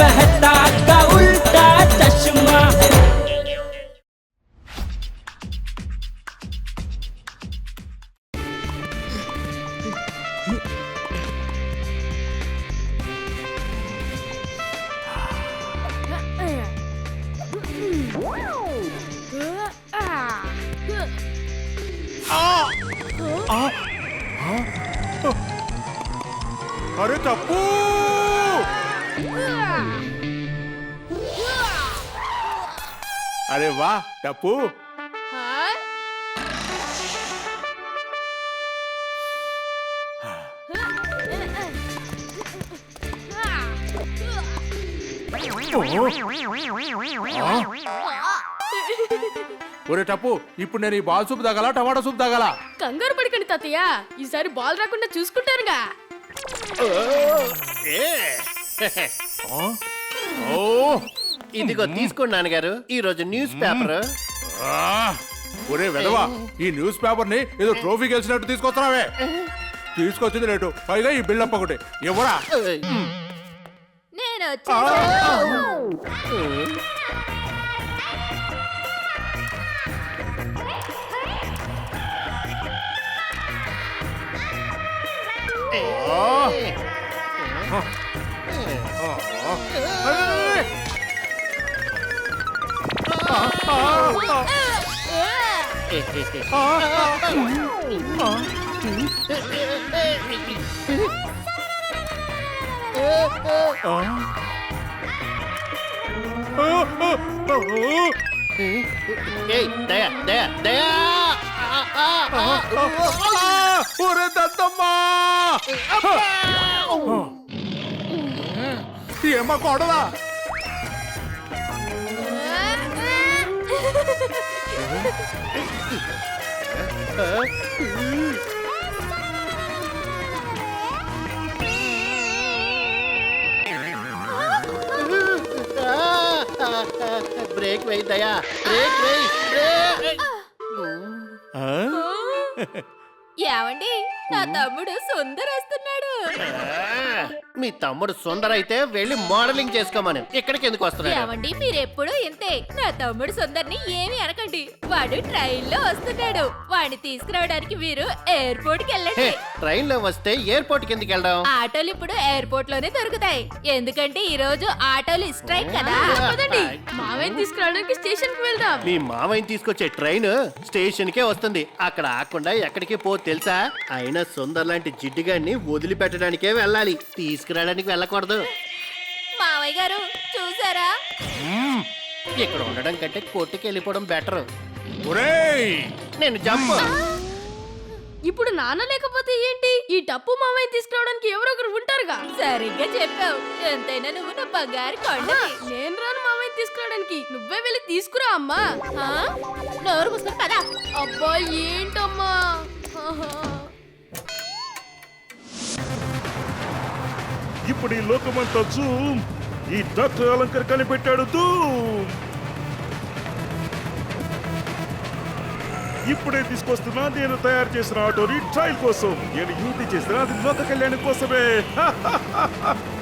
मेहता తప్పు ఒరే టప్పు ఇప్పుడు నేను ఈ బాల్ సూప్ తాగల టమాటా సూప్ తాగల? కంగారు పడకండి తాతయ్య. ఈసారి బాల్ రాకుండా చూసుకుంటారుగా. ఓ. ఇదిగో తీసుకోండి నాన్నగారు. ఈ రోజు న్యూస్ పేపర్. ఆ! ఒరే వెదవా ఈ న్యూస్ పేపర్ని ఏదో ట్రోఫీ గెలిచినట్టు తీసుకొస్తున్నావే. తీసుకొచ్చింది రేటు. పైగా ఈ బిల్డప్ ఒకటి. ఎవరా నేను ఏయ్, దయా దయా దయా ఆ, ఆ, ఆ, ఆ! ఒరే దత్తమ్మా ఏమ్మా బ్రేక్ వేయి దయా. బ్రేక్ వేయి. బ్రేక్ ఏమండి? నా తమ్ముడు సుందర్ వస్తున్నాడు ఆ, మీ తమ్ముడు సుందర్ అయితే వెళ్ళి మోడలింగ్ చేసుకోమని. ఇక్కడికి ఎందుకు వస్తున్నాడు ఏమండి మీరెప్పుడు ఇంతే. నా తమ్ముడు సుందర్ని ఏమి అనకండి. వాడు ట్రైన్లో వస్తున్నాడు. వాడిని తీసుకురావడానికి మీరు ఎయిర్పోర్ట్కి హే, వెళ్ళండి. ట్రైన్లో వస్తే ఎయిర్పోర్ట్కి ఎందుకు వెళ్దాం ఆటోలు ఇప్పుడు ఎయిర్పోర్ట్లోనే దొరుకుతాయి. ఎందుకంటే ఈ రోజు ఆటోలు స్ట్రైక్ కదా. పదండి. మావయ్య తీసుకురావడానికి స్టేషన్కి వెళ్దాం. మీ మామయ్యని తీసుకొచ్చే ట్రైన్ స్టేషన్ కే వస్తుంది. అక్కడ ఆకుండా ఎక్కడికి పో తెలుసా? అయినా సుందర్ లాంటి జిడ్డుగాన్ని వదిలిపెట్టడానికే వెళ్ళాలి. తీసుకురావడానికి వెళ్ళకూడదు. మావయ్య గారు చూసారా? ఇక్కడ ఉండడం కంటే కొట్టుకి వెళ్ళిపోవడం బెటర్. ఒరేయ్! నేను జంప్. ఇప్పుడు నాన్న లేకపోతే ఏంటి? ఈ టప్పు మావయ్య తీసుకురావడానికి ఎవరో ఒకరు ఉంటారుగా. సరిగ్గా చెప్పావు. ఎంతైనా నువ్వు నా బంగారు కొండ నేను రాను మావయ్య తీసుకురావడానికి. నువ్వే వెళ్ళి తీసుకురా అమ్మా. నోరు మూసుకొని కదా అబ్బా ఏంటమ్మా? ఆహా. ఇప్పుడు ఈ లోకమంతా జూమ్. ఈ డాక్టర్ అలంకర్ కనిపెట్టాడు ధూమ్ ఇప్పుడే తీసుకొస్తున్నా నేను తయారు చేసిన ఆటోని ట్రయల్ కోసం. నేను యూటీ చేసిన అది లోక కళ్యాణం కోసమే.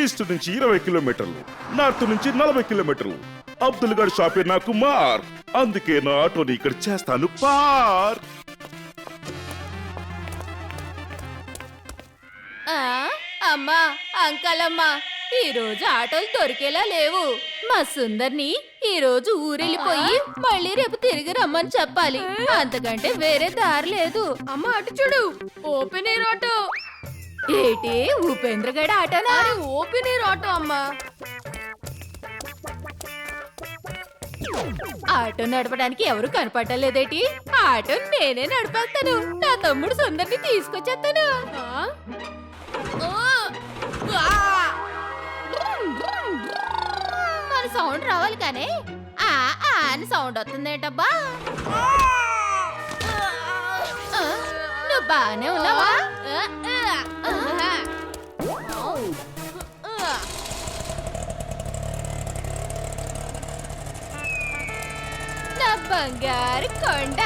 ఈస్ట్ నుంచి ఇరవై కిలోమీటర్లు నార్త్ నుంచి నలభై కిలోమీటర్లు. అబ్దుల్ గడ్ షాపే నాకు మార్ అందుకే నా ఆటోని ఇక్కడ చేస్తాను పార్ అమ్మా అంకల్ అమ్మా ఈ రోజు ఆటోలు దొరికేలా లేవు. మా సుందర్ని ఈ రోజు ఊరెళ్ళిపోయి మళ్ళీ రేపు తిరిగి రమ్మని చెప్పాలి. అంతకంటే వేరే దారి లేదు. అమ్మ అటు చూడు. Open air auto. ఏటి ఉపేంద్ర గడ ఆటోనా ఓపెన్ ఎయిర్ ఆటో అమ్మా. ఆటో నడపడానికి ఎవరు కనపడలేదేటి? ఆటో నేనే నడిపేస్తాను. నా తమ్ముడు సుందర్ని తీసుకొచ్చేస్తాను. సౌండ్ రావాలి కానీ ఆ ఆ అని సౌండ్ వస్తుందేంటబ్బా? నువ్వు బాగానే ఉన్నావా? నా బంగారు కొండ.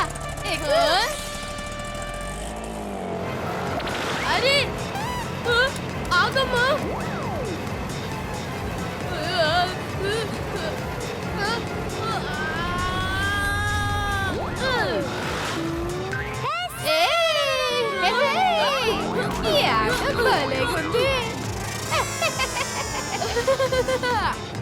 అరే ఆగమ్మా. ఆట భలేగుంది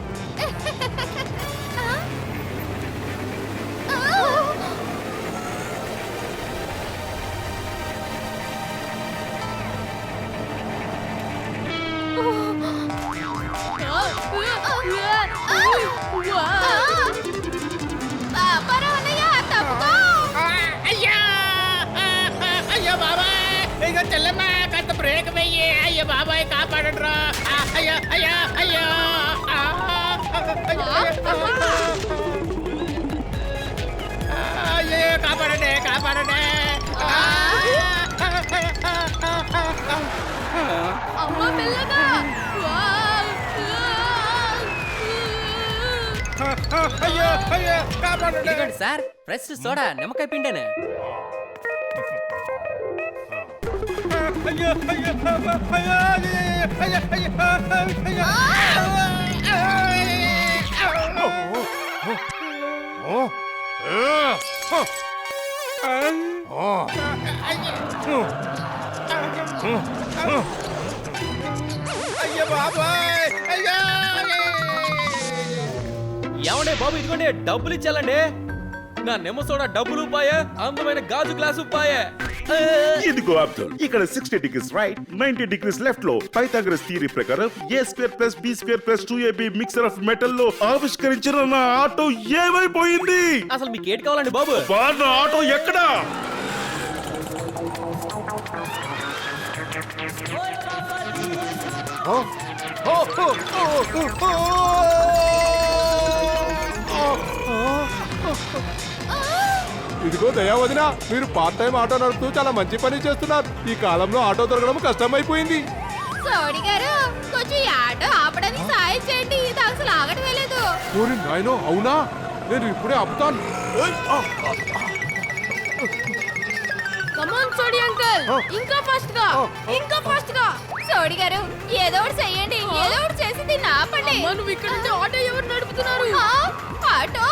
అయ్యో అయ్యో కాపాడండి ఇదిగోండి సార్ ఫ్రెష్ సోడా నిమ్మకాయ పిండేనే అయ్యో అయ్యో అయ్యో అయ్యో అయ్యో అయ్యో బాబాయ్ అయ్యో ఏమండే బాబు ఇదిగోండి డబ్బులు ఇచ్చాలండి. నా నిమ్మ సోడా డబ్బులు పాయే అందమైన గాజు గ్లాసు పాయే ఇదిగో అబ్దుల్ ఇక్కడ sixty degrees right ninety degrees లెఫ్ట్లో పైథాగరస్ థియరీ ప్రకారం A square plus B square plus two AB mixer of మెటల్లో ఆవిష్కరించిన నా ఆటో ఏమైపోయింది? అసలు మీకు ఏటి కావాలండి బాబు? నా ఆటో ఎక్కడా? ఇదిగో దయా వదిన మీరు పార్ట్ టైం ఆటో నడుపుతూ చాలా మంచి పని చేస్తున్నారు. ఈ కాలంలో ఆటో దొరకడం కష్టమైపోయింది. సోడి గారు కొంచెం ఈ ఆట ఆపడానికి సాయం చేయండి. ఇది అసలు ఆగటమే లేదు. ఓరి నాయనో అవునా? నేను ఇప్పుడే ఆపుతాను. కమాన్ సోడి అంకల్ ఇంకా ఫాస్ట్గా. ఇంకా ఫాస్ట్గా. సోడి గారు ఏదో ఒకటి చెయ్యండి. ఏదో ఒకటి చేసి దీన్ని ఆపండి. నువ్వు ఇక్కడ నుంచి ఆటో ఎవరు నడుపుతున్నారు? ఆటో.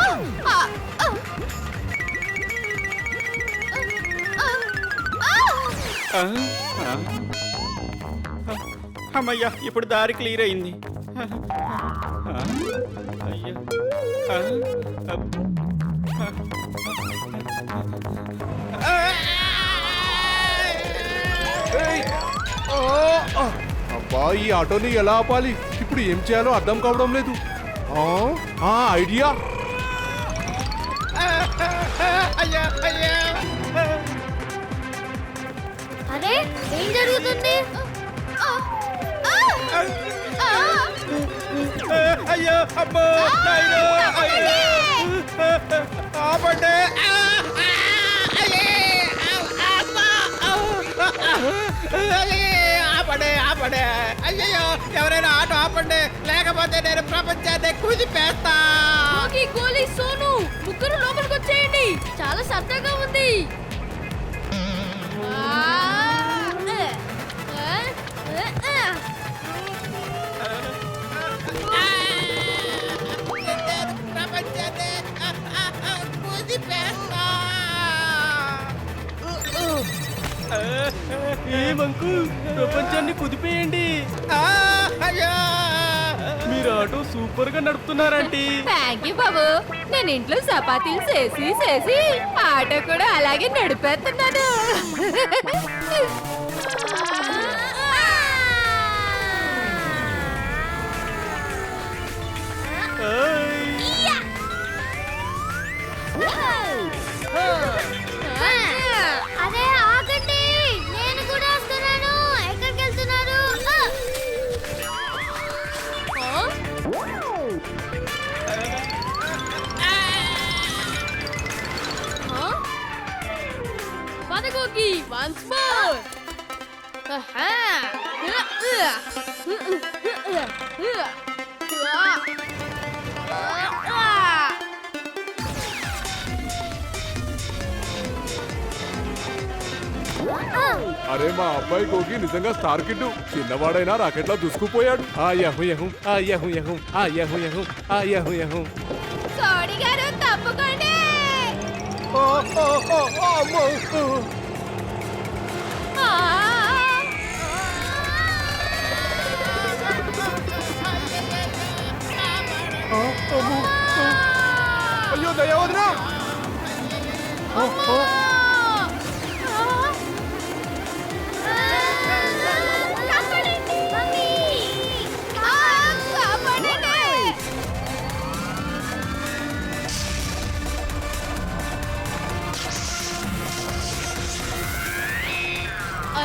అమ్మయ్యా ఇప్పుడు దారి క్లియర్ అయింది. అయ్యా. అబ్బా ఈ ఆటోని ఎలా ఆపాలి? ఇప్పుడు ఏం చేయాలో అర్థం కావడం లేదు. ఆ, ఆ ఐడియా. అరే ఏం జరుగుతుంది? ఆ, ఆ, ఆ. అయ్యో నాయనో ఆపండి. అయ్యే, ఆపడే ఆపడే. అయ్యయ్యో ఎవరైనా ఆటో ఆపండి. లేకపోతే నేను ప్రపంచాన్ని కుదిపేస్తా ఏమంకు ప్రపంచాన్ని కుదిపేయండి. ఆ, మీరు ఆటో సూపర్గా నడుపుతున్నారండి థ్యాంక్ యూ బాబు. నేను ఇంట్లో చపాతీలు చేసి చేసి ఆటో కూడా అలాగే నడిపేస్తున్నాను. పదకోకి వన్స్ మోర్ అరే మా అబ్బాయి కోకి నిజంగా స్టార్ కిడ్ చిన్నవాడైనా రాకెట్లో దూసుకుపోయాడు. ఆ యహు యహు ఆ యహు యహు ఆ యహు యహు ఆ యహు యహు. 어? 어? 뭐? 어? 려나야 어디나? 어? 어?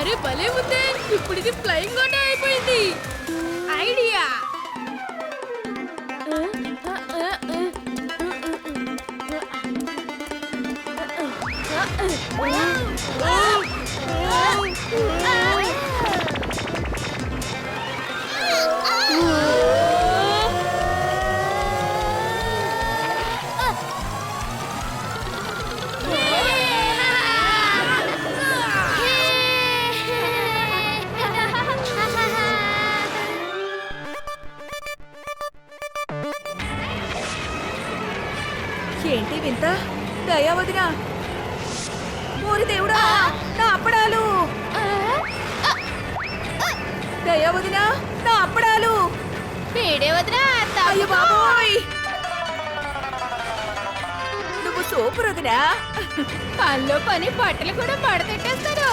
అరే భలే ఉందే ఇప్పుడు ఇది ఫ్లయింగ్ గోట అయిపోయింది ఐడియా Wow! ఏంటి వింత? దయా వదిన. ఊరి దేవుడా నా అప్పడాలు. దయా వదిన నా అప్పడాలు. వీడే వదినా అయ్య బాబోయ్. నువ్వు సూపర్ వదినా పనిలో పని బట్టలు కూడా మడతెట్టేస్తారు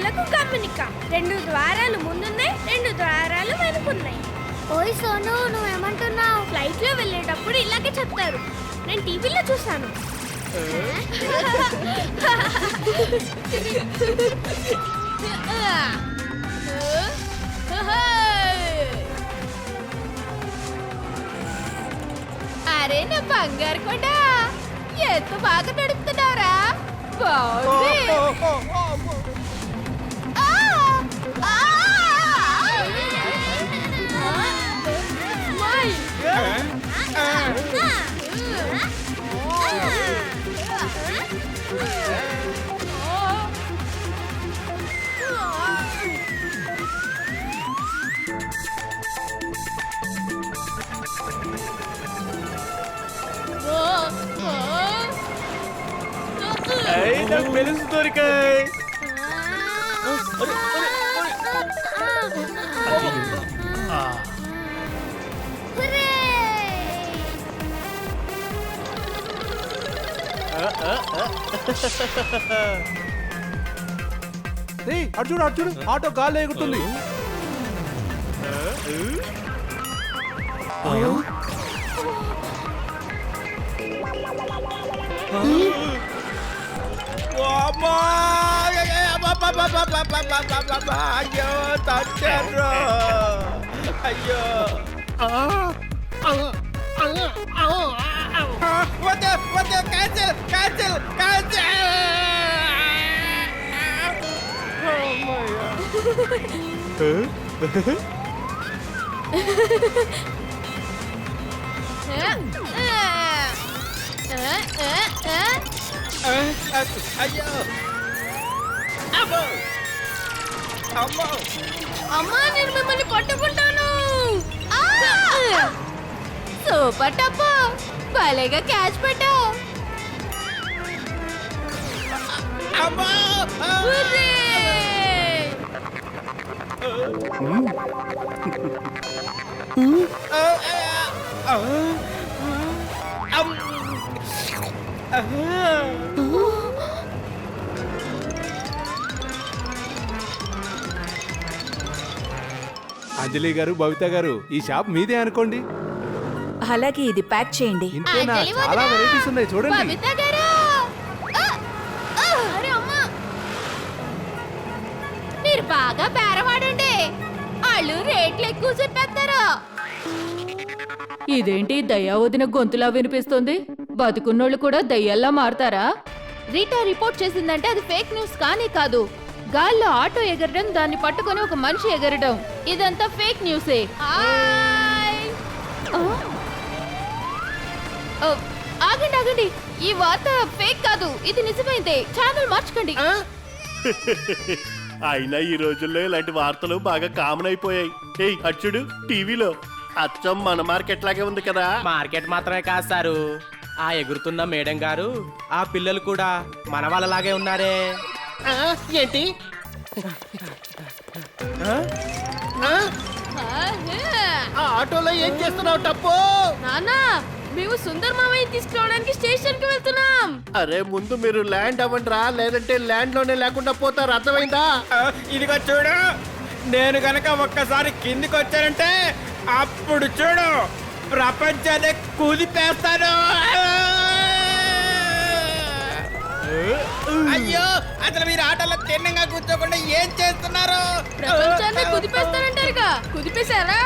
ప్రయాణికులకు గమనిక. రెండు ద్వారాలు ముందున్నాయి రెండు ద్వారాలు వెనుకున్నాయి. ఓయ్ సోను నువ్వేమంటున్నావు? ఫ్లైట్లో వెళ్ళేటప్పుడు ఇలాగే చెప్తారు. నేను టీవీలో చూసాను అరే నా బంగారు కొండ. ఎంత బాగా నడుపుతున్నారా బాగుంది. Hey, nak balance tu dekat. అటు చూడు అటు చూడు ఆటో గాలి ఎగురుతుంది. అయ్యో తచ్చారు అయ్యో! వద్దు వద్దు క్యాన్సిల్ క్యాన్సిల్ క్యాన్సిల్ అయ్యో అమ్మో అమ్మో అమ్మా నేను మిమ్మల్ని పట్టుకుంటాను. సూపర్ టప్పు భలేగా క్యాచ్ పెట్టావు! అంజలి గారు బబిత గారు ఈ షాప్ మీదే అనుకోండి. అలాగే ఇది ప్యాక్ చేయండి ఇంతేనా అంజలి చాలా వదినా! వెరైటీస్ ఉన్నాయి చూడండి బబిత గారు ఆ! ఆ! అరే అమ్మా మీరు బాగా బేరమాడండి వాళ్ళు రేట్లు ఎక్కువ చెప్పేస్తారు ఇదేంటి దయ్యా వదిన గొంతులా వినిపిస్తుంది బతుకున్నోళ్ళు కూడా దయ్యాల్లా మారతారా రీటా రిపోర్ట్ చేసిందంటే అది ఫేక్ న్యూస్ కానీ కాదు గాల్లో ఆటో ఎగరడం దాన్ని పట్టుకొని ఒక మనిషి ఎగరడం ఇదంతా ఫేక్ న్యూసే హాయ్! ఆ? ఓ, ఆగండి ఆగండి. ఈ వార్త ఫేక్ కాదు ఇది నిజమైందే. ఛానల్ మార్చకండి. అయినా ఈ రోజుల్లో ఇలాంటి వార్తలు బాగా కామన్ అయిపోయాయి. ఏయ్ అచ్చుడు టీవీలో. అచ్చం మన మార్కెట్ లాగే ఉంది కదా. మార్కెట్ మాత్రమే కాదు సారు. ఆ ఎగురుతున్న మేడం గారు ఆ పిల్లలు కూడా మన వాళ్ళలాగే ఉన్నారే. ఏంటి? హాయ్! ఆటోలో ఏం చేస్తున్నావు టప్పు? నానా మేము సుందర్ మామయ్య తీసుకురావడానికి స్టేషన్కి వెళ్తున్నాం. అరే ముందు మీరు ల్యాండ్ అవ్వండి రా లేదంటే ల్యాండ్లోనే లేకుండా పోతారు అర్థమైందా? ఇదిగో చూడు నేను గనక ఒక్కసారి కిందికి వచ్చానంటే అప్పుడు చూడు ప్రపంచాన్ని కుదిపేస్తాను అయ్యో అసలు మీరు ఆటలో తిన్నంగా కూర్చోకుండా ఏం చేస్తున్నారు? ప్రపంచాన్ని కుదిపేస్తానంటారుగా. కుదిపేశారా?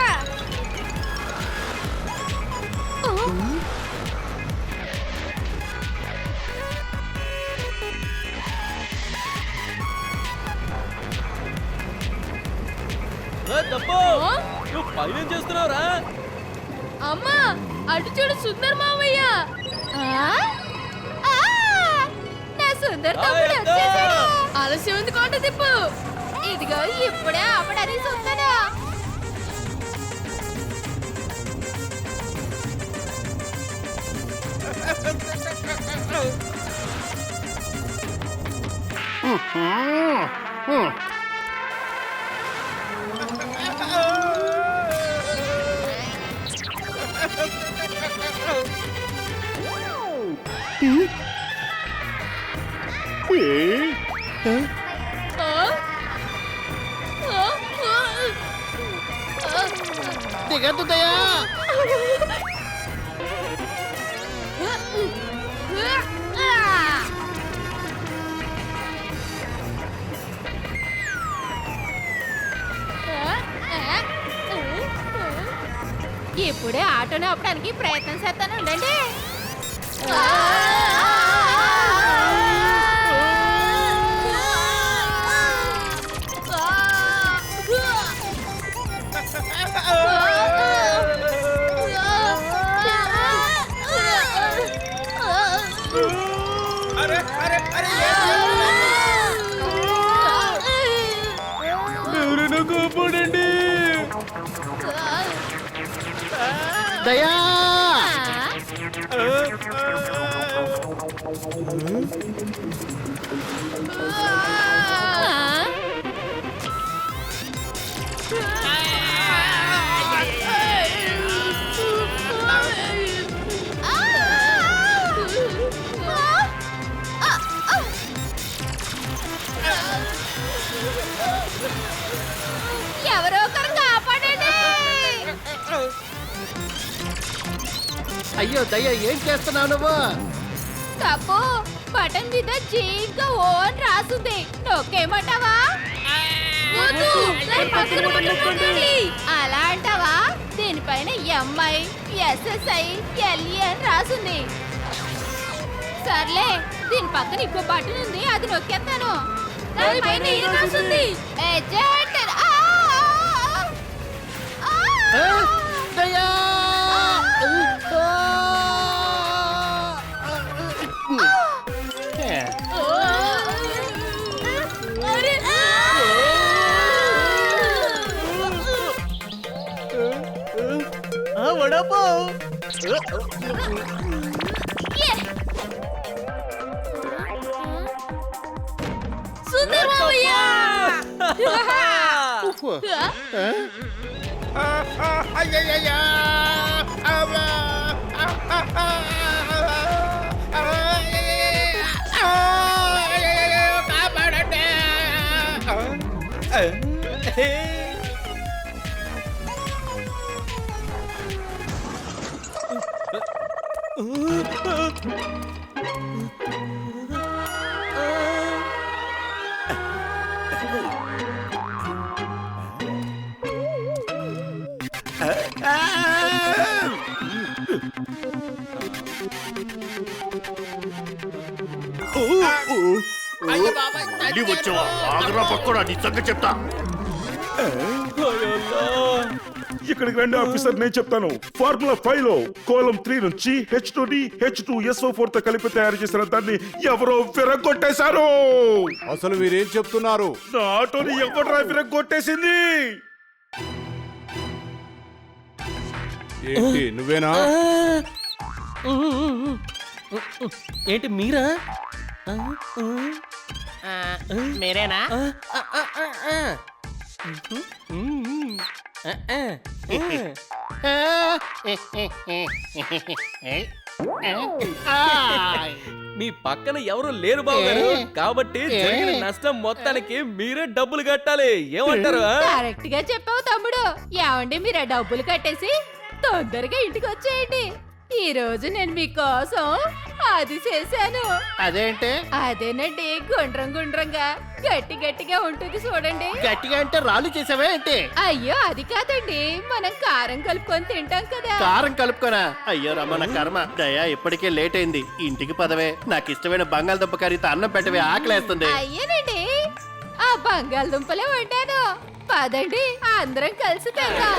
డబ్బు నువ్వు పైన చేస్తున్నావురా? అమ్మా అటు చూడు సుందర్ మామయ్య ఆ? ఆ! నా సుందర్ తమ్ముడు వచ్చేసాడు! ఆలస్యం ఉంది కోట తిప్పు? ఇదిగో ఇప్పుడే ఆపడని చూస్తాను ఆ? ఆ? ఆ? ఆ? దిగద్దు దయా ఇప్పుడే ఆటోని ఆపడానికి ప్రయత్నం చేస్తాను. ఉండండి దయా ఎవరో అయ్యో దయ్యా ఏం చేస్తున్నావు నువ్వు? తప్పు. బటన్ మీద జీవిగా ఓన్ రాసుంది. నొక్కేమంటావా. అలా అంటావా? దీనిపైన ఎంఐ ఎస్ఎస్ఐ ఎల్ఈ అని రాసుంది. సర్లే దీని పక్కన ఇంకో బటన్ ఉంది అది నొక్కేస్తాను దానిపైన ఏం రాసుంది? ఏజెంట్! దయా Sundermoya! Uhu. He? Ah, ah, Ay ay ay ay! Abla! Ah, ah, ah, ah, ah, ay, ay, ay, ah, ah, ay, ay, ay, ay, ah, ah, ah, ah, ah, ah, ah, ah, ah, ah, ah, ah, ah, పక్కన నిజంగా చెప్తా. ఇక్కడికి రండి officer నేను చెప్తాను. Formula ఫైవ్లో column three నుంచి H two D H two SO ఫోర్తో కలిపి తయారు చేసిన దాన్ని ఎవరో విరగొట్టేశారు అసలు మీరేం చెప్తున్నారు? నా ఆటోని ఎవడ్రా విరగొట్టేసింది ఏంటి నువ్వేనా? ఏంటి మీరా? మీరేనా? మీ పక్కన ఎవరు లేరు బాబు గారు కాబట్టి జరిగిన నష్టం మొత్తానికి మీరే డబ్బులు కట్టాలి. ఏమంటారు? కరెక్ట్గా చెప్పావు తమ్ముడు. ఏమండి మీరు డబ్బులు కట్టేసి? తొందరగా ఇంటికి వచ్చేయండి. ఈ రోజు నేను మీకోసం అది చేశాను. అదేంటే? అదేనండి గుండ్రం గుండ్రంగా గట్టి గట్టిగా ఉంటుంది చూడండి. గట్టిగా అంటే రాళ్ళు చేసావే అంటే అయ్యో అది కాదండి మనం కారం కలుపుకొని తింటాం కదా. కారం కలుపుకోనా? అయ్యో రమణ కర్మ దయా ఇప్పటికే లేట్ అయింది. ఇంటికి పదవే. నాకు ఇష్టమైన బంగాళదుంప కర్రీతో అన్నం పెట్టవే ఆకలేస్తుంది. అయ్యేనండి ఆ బంగాళదుంపలే వండాను. పదండి అందరం కలిసి తిందాం.